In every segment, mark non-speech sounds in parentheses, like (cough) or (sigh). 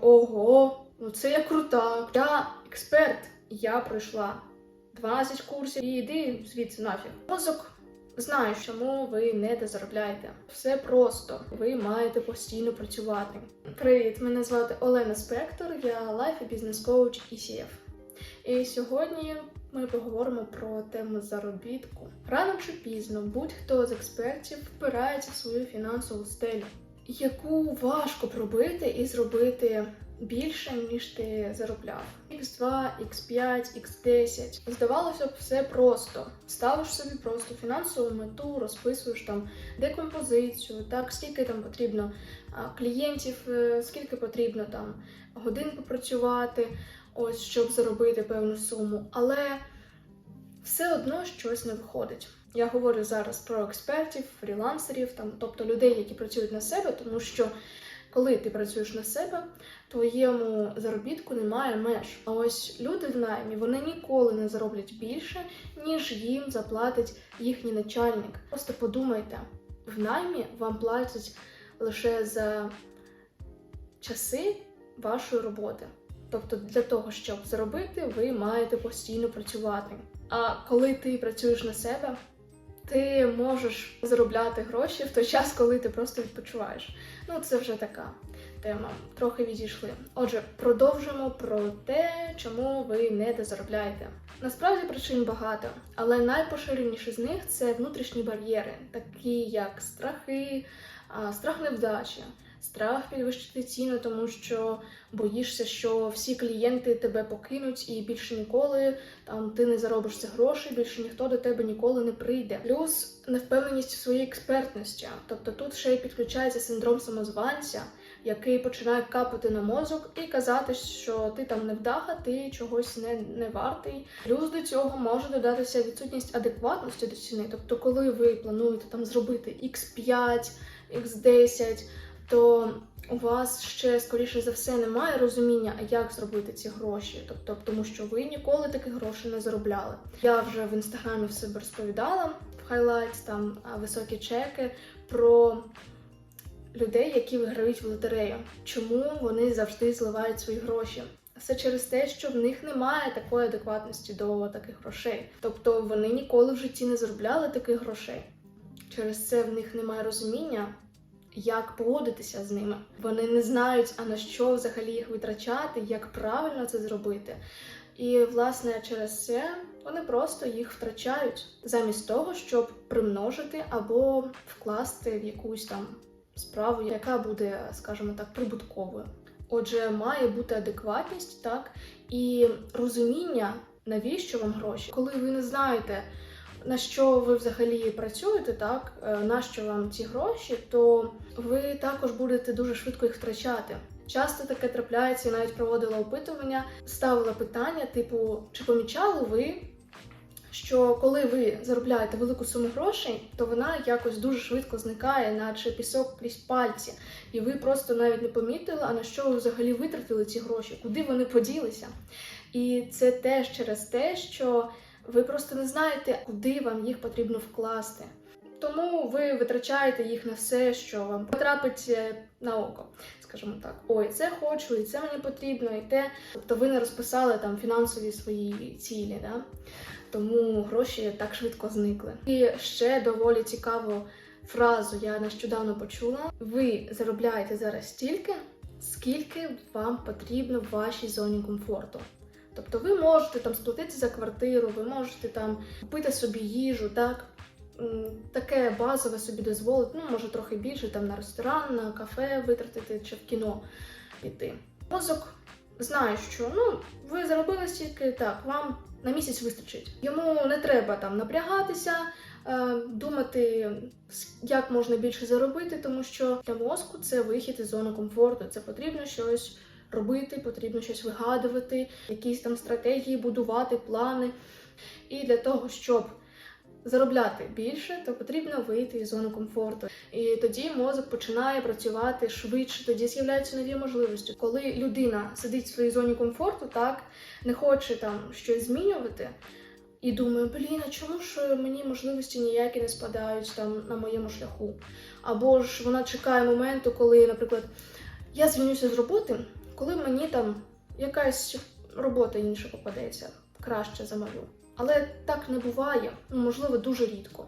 Ого, ну це я крута. Я експерт. Я пройшла 12 курсів і йди звідси нафіг. Мозок знає, чому ви не дозаробляєте. Все просто. Ви маєте постійно працювати. Привіт, мене звати Олена Спектор, я лайф і бізнес-коуч ECF. І сьогодні ми поговоримо про тему заробітку. Рано чи пізно будь-хто з експертів впирається в свою фінансову стелю, яку важко пробити і зробити більше, ніж ти заробляв. X2, X5, X10. Здавалося б, все просто. Ставиш собі просто фінансову мету, розписуєш там декомпозицію, так скільки там потрібно клієнтів, е, скільки потрібно там годин попрацювати, ось щоб заробити певну суму. Але все одно щось не виходить. Я говорю зараз про експертів, фрілансерів, там, тобто людей, які працюють на себе, тому що коли ти працюєш на себе, твоєму заробітку немає меж. А ось люди в наймі вони ніколи не зароблять більше, ніж їм заплатить їхній начальник. Просто подумайте, в наймі вам платять лише за часи вашої роботи. Тобто для того, щоб заробити, ви маєте постійно працювати. А коли ти працюєш на себе, ти можеш заробляти гроші в той час, коли ти просто відпочиваєш. Ну, це вже така тема. Трохи відійшли. Отже, продовжимо про те, чому ви не дозаробляєте. Насправді причин багато, але найпоширеніші з них це внутрішні бар'єри, такі як страхи, страх невдачі. Страх підвищити ціну, тому що боїшся, що всі клієнти тебе покинуть і більше ніколи там ти не заробиш цих грошей, більше ніхто до тебе ніколи не прийде. Плюс невпевненість у своїй експертності. Тобто тут ще й підключається синдром самозванця, який починає капати на мозок і казати, що ти там невдаха, ти чогось не, не вартий. Плюс до цього може додатися відсутність адекватності до ціни. Тобто, коли ви плануєте там зробити X5, X10, то у вас ще скоріше за все немає розуміння, як зробити ці гроші, тобто тому, що ви ніколи таких грошей не заробляли. Я вже в інстаграмі в себе розповідала в хайлайтс, там високі чеки про людей, які виграють в лотерею. Чому вони завжди зливають свої гроші? Все через те, що в них немає такої адекватності до таких грошей. Тобто вони ніколи в житті не заробляли таких грошей. Через це в них немає розуміння, як поводитися з ними. Вони не знають, а на що взагалі їх витрачати, як правильно це зробити. І, власне, через це вони просто їх втрачають, замість того, щоб примножити або вкласти в якусь там справу, яка буде, скажімо так, прибутковою. Отже, має бути адекватність, так, і розуміння, навіщо вам гроші, коли ви не знаєте на що ви взагалі працюєте, так е, на що вам ці гроші, то ви також будете дуже швидко їх втрачати. Часто таке трапляється, я навіть проводила опитування, ставила питання, типу, чи помічали ви, що коли ви заробляєте велику суму грошей, то вона якось дуже швидко зникає, наче пісок крізь пальці, і ви просто навіть не помітили, а на що ви взагалі витратили ці гроші, куди вони поділися. І це теж через те, що ви просто не знаєте, куди вам їх потрібно вкласти. Тому ви витрачаєте їх на все, що вам потрапить е, на око, скажімо так. Ой, це хочу, і це мені потрібно, і те. Тобто ви не розписали там фінансові свої цілі, да? тому гроші так швидко зникли. І ще доволі цікаву фразу я нещодавно почула: ви заробляєте зараз стільки, скільки вам потрібно в вашій зоні комфорту. Тобто ви можете там сплатити за квартиру, ви можете там купити собі їжу, так? Таке базове собі дозволити, ну, може трохи більше там на ресторан, на кафе витратити чи в кіно піти. Мозок знає, що ну, ви заробили стільки, так, вам на місяць вистачить. Йому не треба там напрягатися, е, думати, як можна більше заробити, тому що для мозку це вихід із зони комфорту. Це потрібно щось робити, потрібно щось вигадувати, якісь там стратегії, будувати плани. І для того, щоб заробляти більше, то потрібно вийти із зони комфорту. І тоді мозок починає працювати швидше, тоді з'являються нові можливості. Коли людина сидить в своїй зоні комфорту, так не хоче там щось змінювати. І думає, блін, а чому ж мені можливості ніякі не спадають там на моєму шляху? Або ж вона чекає моменту, коли, наприклад, я звільнюся з роботи, коли мені там якась робота інша попадеться краще за мою. Але так не буває, ну, можливо, дуже рідко.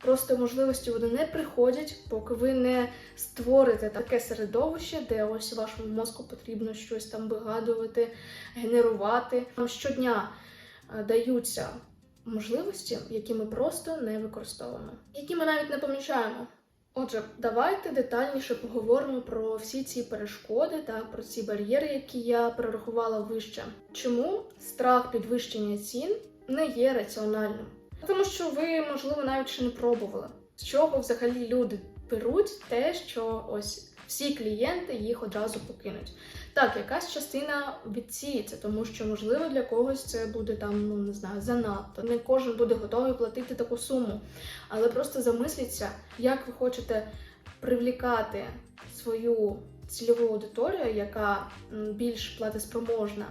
Просто можливості вони не приходять, поки ви не створите таке середовище, де ось вашому мозку потрібно щось там вигадувати, генерувати. Нам щодня е, даються можливості, які ми просто не використовуємо, які ми навіть не помічаємо. Отже, давайте детальніше поговоримо про всі ці перешкоди та про ці бар'єри, які я перерахувала вище. Чому страх підвищення цін не є раціональним? Тому що ви, можливо, навіть ще не пробували. З чого взагалі люди беруть те, що ось всі клієнти їх одразу покинуть. Так, якась частина відсіється, тому що можливо для когось це буде там, ну не знаю, занадто. Не кожен буде готовий платити таку суму. Але просто замисліться, як ви хочете привлікати свою цільову аудиторію, яка більш платоспроможна,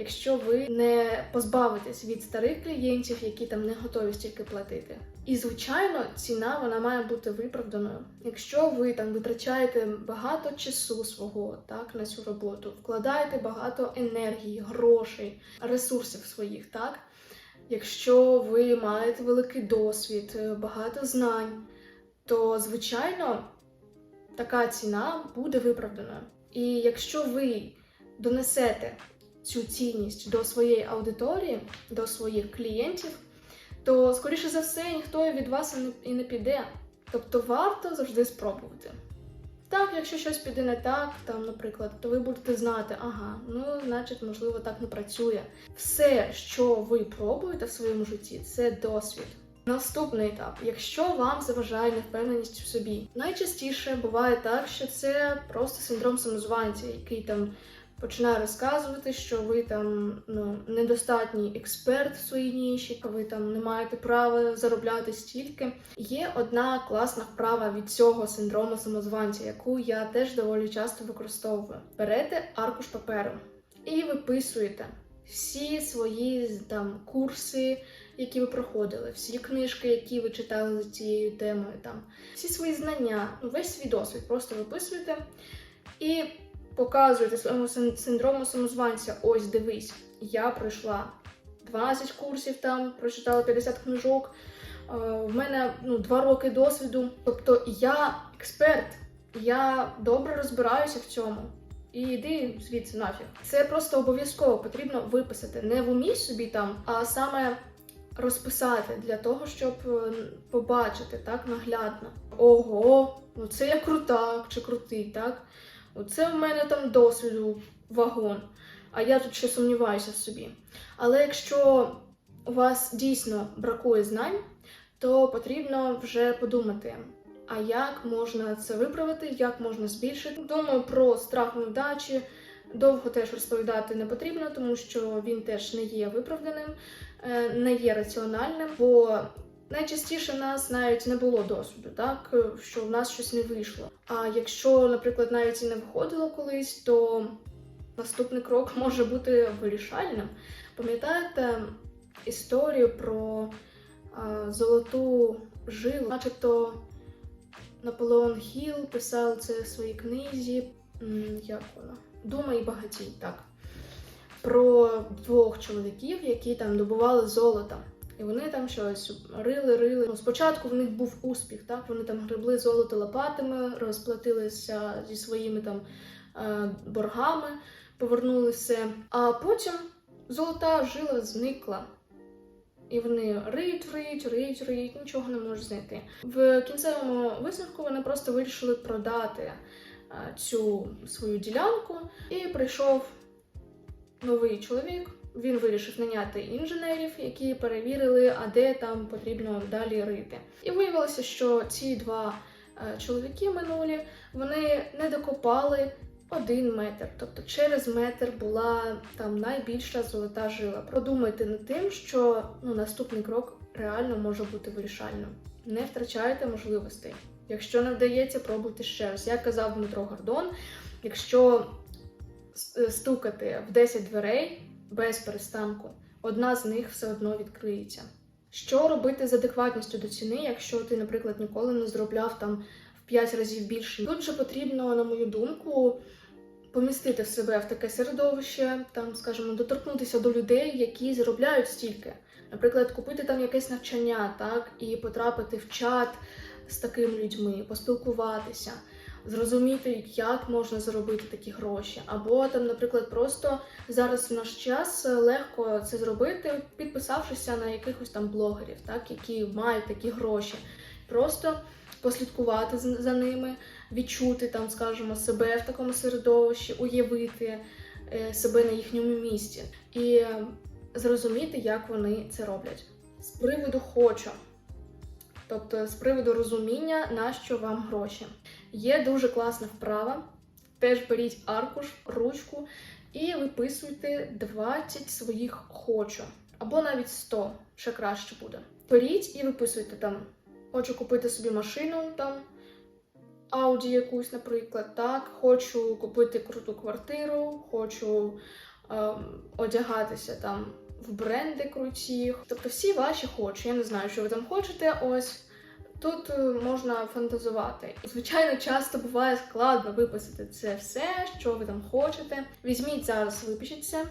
якщо ви не позбавитесь від старих клієнтів, які там не готові стільки платити. І звичайно, ціна вона має бути виправданою. Якщо ви там витрачаєте багато часу свого так на цю роботу, вкладаєте багато енергії, грошей, ресурсів своїх, так. Якщо ви маєте великий досвід, е, багато знань, то звичайно така ціна буде виправданою. І якщо ви донесете цю цінність до своєї аудиторії, до своїх клієнтів, то, скоріше за все, ніхто від вас і не, піде. Тобто варто завжди спробувати. Так, якщо щось піде не так, там, наприклад, то ви будете знати, ага, ну, значить, можливо, так не працює. Все, що ви пробуєте в своєму житті, це досвід. Наступний етап, якщо вам заважає невпевненість в собі, найчастіше буває так, що це просто синдром самозванця, який там починає розказувати, що ви там ну недостатній експерт в своїй ніші, ви там не маєте права заробляти стільки. Є одна класна вправа від цього синдрому самозванця, яку я теж доволі часто використовую. Берете аркуш паперу і виписуєте всі свої там курси, які ви проходили, всі книжки, які ви читали за цією темою, там всі свої знання, ну весь свій досвід просто виписуєте і показуєте своєму син- синдрому самозванця. Ось дивись, я пройшла 12 курсів там, прочитала 50 книжок. е, В мене ну, 2 роки досвіду. Тобто я експерт, я добре розбираюся в цьому. І йди звідси нафіг. Це просто обов'язково потрібно виписати. Не в умі собі там, а саме розписати для того, щоб е, побачити так наглядно. Ого, ну це я крута чи крутий, так? Оце в мене там досвіду вагон, а я тут ще сумніваюся в собі. Але якщо у вас дійсно бракує знань, то потрібно вже подумати, а як можна це виправити, як можна збільшити. Думаю, про страх невдачі довго теж розповідати не потрібно, тому що він теж не є виправданим, е, не є раціональним, бо найчастіше нас навіть не було досвіду, так що в нас щось не вийшло. А якщо, наприклад, навіть і не виходило колись, то наступний крок (laughs) може бути вирішальним. Пам'ятаєте історію про а, золоту жилу, начебто Наполеон Хіл писав це в своїй книзі. Як вона? Дума і багатій, так. Про двох чоловіків, які там добували золото. І вони там щось рили, рили. Ну, спочатку в них був успіх, так? Вони там гребли золото лопатами, розплатилися зі своїми там е, боргами, повернули все. А потім золота жила зникла. І вони риють, риють, риють, риють, нічого не можуть знайти. В кінцевому висновку вони просто вирішили продати е, цю свою ділянку, і прийшов новий чоловік. Він вирішив наняти інженерів, які перевірили, а де там потрібно далі рити. І виявилося, що ці два е, чоловіки минулі вони не докопали один метр. Тобто через метр була там найбільша золота жила. Продумайте над тим, що ну, наступний крок реально може бути вирішальним. Не втрачайте можливостей. Якщо не вдається, пробуйте ще раз. Як казав Дмитро Гордон, якщо стукати в 10 дверей без перестанку, одна з них все одно відкриється. Що робити з адекватністю до ціни, якщо ти, наприклад, ніколи не зробляв там в 5 разів більше? Тут же потрібно, на мою думку, помістити себе в таке середовище, там, скажімо, доторкнутися до людей, які заробляють стільки. Наприклад, купити там якесь навчання, так, і потрапити в чат з такими людьми, поспілкуватися, зрозуміти, як можна заробити такі гроші. Або там, наприклад, просто зараз в наш час легко це зробити, підписавшися на якихось там блогерів, так, які мають такі гроші. Просто послідкувати за ними, відчути там, скажімо, себе в такому середовищі, уявити е, себе на їхньому місці і е, зрозуміти, як вони це роблять. З приводу хочу, тобто з приводу розуміння, на що вам гроші. Є дуже класна вправа. Теж беріть аркуш, ручку і виписуйте 20 своїх хочу. Або навіть 100, ще краще буде. Беріть і виписуйте там. Хочу купити собі машину там, Ауді якусь, наприклад, так. Хочу купити круту квартиру, хочу ем, одягатися там в бренди круті. Тобто всі ваші хочу. Я не знаю, що ви там хочете. Ось тут е, можна фантазувати. Звичайно, часто буває складно виписати це все, що ви там хочете. Візьміть зараз, випишіть це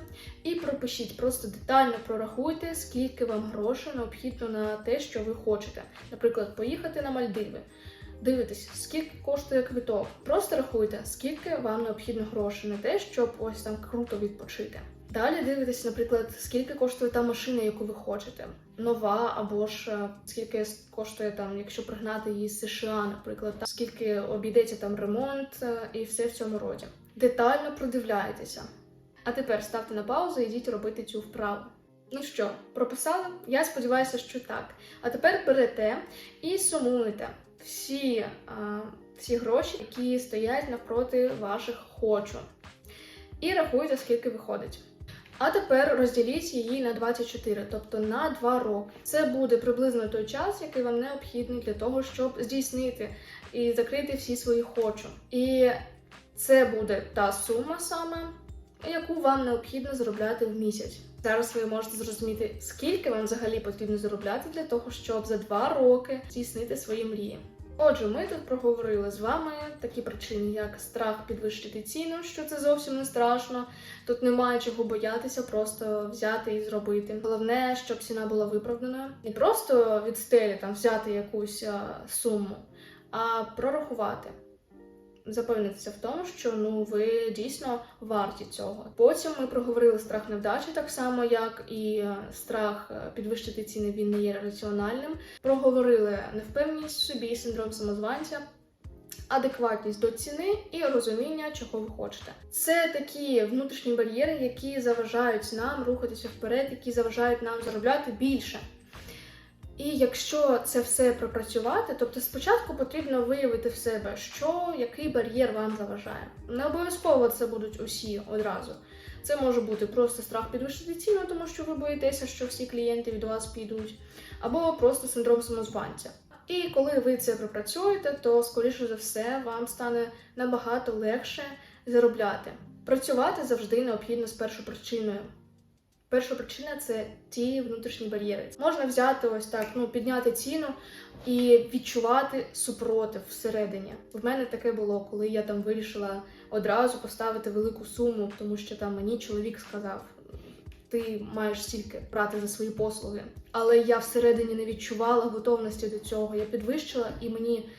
і пропишіть. Просто детально прорахуйте, скільки вам грошей необхідно на те, що ви хочете. Наприклад, поїхати на Мальдиви. Дивитесь, скільки коштує квиток. Просто рахуйте, скільки вам необхідно грошей на те, щоб ось там круто відпочити. Далі дивитесь, наприклад, скільки коштує та машина, яку ви хочете, нова або ж е, скільки коштує там, якщо пригнати її з США, наприклад, та скільки обійдеться там ремонт е, і все в цьому роді. Детально продивляйтеся. А тепер ставте на паузу і йдіть робити цю вправу. Ну що, прописали? Я сподіваюся, що так. А тепер берете і сумуєте всі, а, всі гроші, які стоять навпроти ваших хочу. І рахуйте, скільки виходить. А тепер розділіть її на 24, тобто на 2 роки. Це буде приблизно той час, який вам необхідний для того, щоб здійснити і закрити всі свої хочу. І це буде та сума саме, яку вам необхідно заробляти в місяць. Зараз ви можете зрозуміти, скільки вам взагалі потрібно заробляти для того, щоб за 2 роки здійснити свої мрії. Отже, ми тут проговорили з вами такі причини, як страх підвищити ціну, що це зовсім не страшно. Тут немає чого боятися, просто взяти і зробити. Головне, щоб ціна була виправдана, Не просто від стелі там взяти якусь суму, а прорахувати. Запевнитися в тому, що ну ви дійсно варті цього. Потім ми проговорили страх невдачі, так само як і е, страх е, підвищити ціни. Він не є раціональним. Проговорили невпевненість в собі, синдром самозванця. Адекватність до ціни і розуміння, чого ви хочете. Це такі внутрішні бар'єри, які заважають нам рухатися вперед, які заважають нам заробляти більше. І якщо це все пропрацювати, тобто спочатку потрібно виявити в себе, що який бар'єр вам заважає. Не обов'язково це будуть усі одразу. Це може бути просто страх підвищити ціну, тому що ви боїтеся, що всі клієнти від вас підуть, або просто синдром самозванця. І коли ви це пропрацюєте, то скоріше за все вам стане набагато легше заробляти. Працювати завжди необхідно з першопричиною. Перша причина це ті внутрішні бар'єри. Можна взяти ось так, ну підняти ціну і відчувати супротив всередині. В мене таке було, коли я там вирішила одразу поставити велику суму, тому що там мені чоловік сказав. Ти маєш стільки брати за свої послуги. Але я всередині не відчувала готовності до цього. Я підвищила, і мені,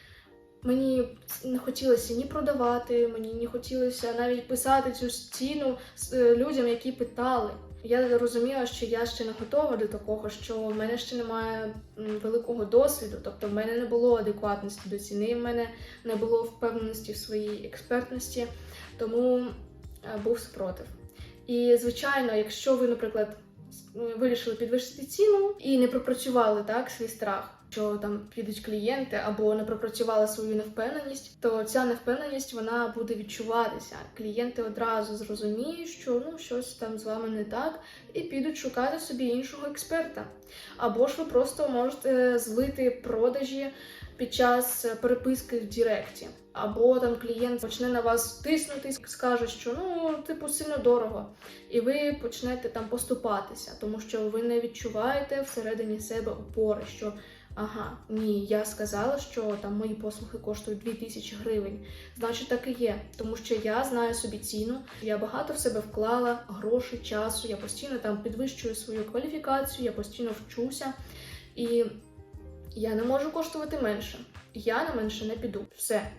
мені не хотілося ні продавати, мені не хотілося навіть писати цю ціну е, людям, які питали. Я розуміла, що я ще не готова до такого, що в мене ще немає великого досвіду, тобто в мене не було адекватності до ціни, в мене не було впевненості в своїй експертності, тому е, був спротив. І звичайно, якщо ви, наприклад, вирішили підвищити ціну і не пропрацювали так свій страх. Що там підуть клієнти або не пропрацювали свою невпевненість, то ця невпевненість вона буде відчуватися. Клієнти одразу зрозуміють, що ну щось там з вами не так, і підуть шукати собі іншого експерта. Або ж ви просто можете злити продажі під час переписки в Діректі. Або там клієнт почне на вас тиснути скаже, що ну, типу, сильно дорого, і ви почнете там поступатися, тому що ви не відчуваєте всередині себе опори, що ага, ні, я сказала, що там мої послуги коштують 2000 гривень. Значить, так і є, тому що я знаю собі ціну. Я багато в себе вклала грошей, часу. Я постійно там підвищую свою кваліфікацію, я постійно вчуся, і я не можу коштувати менше. Я на менше не піду. Все.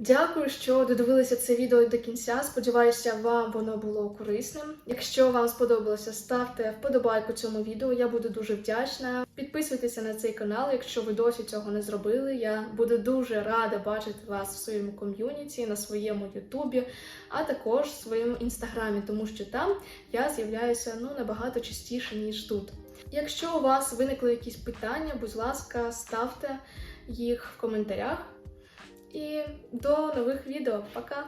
Дякую, що додивилися це відео до кінця. Сподіваюся, вам воно було корисним. Якщо вам сподобалося, ставте вподобайку цьому відео. Я буду дуже вдячна. Підписуйтеся на цей канал, якщо ви досі цього не зробили. Я буду дуже рада бачити вас в своєму ком'юніті, на своєму Ютубі, а також в своєму інстаграмі, тому що там я з'являюся ну набагато частіше ніж тут. Якщо у вас виникли якісь питання, будь ласка, ставте їх в коментарях. І до нових відео. Пока!